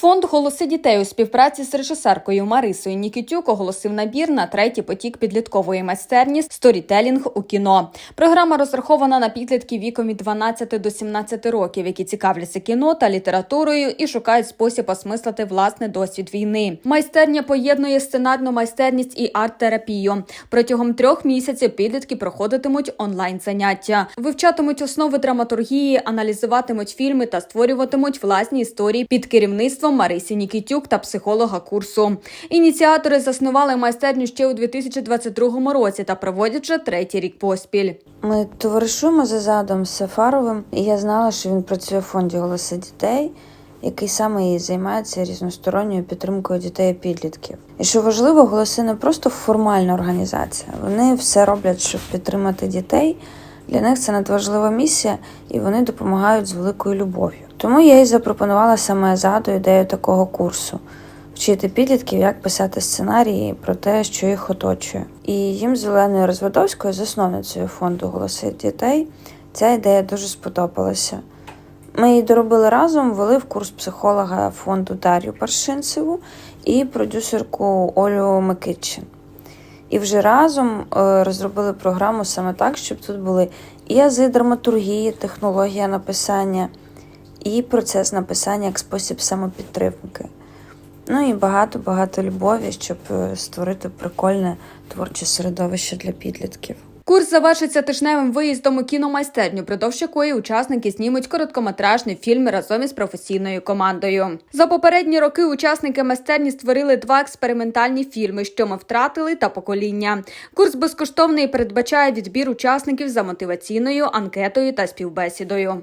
Фонд Голоси дітей у співпраці з режисеркою Марисою Нікітюк оголосив набір на третій потік підліткової майстерні сторітелінг у кіно. Програма розрахована на підлітків віком від 12 до 17 років, які цікавляться кіно та літературою і шукають спосіб осмислити власний досвід війни. Майстерня поєднує сценарну майстерність і арт-терапію. Протягом трьох місяців підлітки проходитимуть онлайн заняття, вивчатимуть основи драматургії, аналізуватимуть фільми та створюватимуть власні історії під керівництвом Марисі Нікітюк та психолога курсу. Ініціатори заснували майстерню ще у 2022 році та проводять вже третій рік поспіль. Ми товаришуємо з Азадом Сафаровим, і я знала, що він працює в фонді голоси дітей, який саме і займається різносторонньою підтримкою дітей і підлітків. І що важливо, голоси не просто формальна організація, вони все роблять, щоб підтримати дітей. Для них це надважлива місія, і вони допомагають з великою любов'ю. Тому я і запропонувала саме Азаду ідею такого курсу вчити підлітків, як писати сценарії про те, що їх оточує. І їм з Оленою Розводовською, засновницею фонду Голоси дітей, ця ідея дуже сподобалася. Ми її доробили разом, ввели в курс психолога фонду Дар'ю Паршинцеву і продюсерку Олю Микитчин. І вже разом е, розробили програму саме так, щоб тут були і ази драматургії, технологія написання, і процес написання як спосіб самопідтримки. Ну і багато-багато любові, щоб е, створити прикольне творче середовище для підлітків. Курс завершиться тижневим виїздом у кіномайстерню, продовж якої учасники знімуть короткометражний фільм разом із професійною командою. За попередні роки учасники майстерні створили два експериментальні фільми, що ми втратили та покоління. Курс безкоштовний передбачає відбір учасників за мотиваційною анкетою та співбесідою.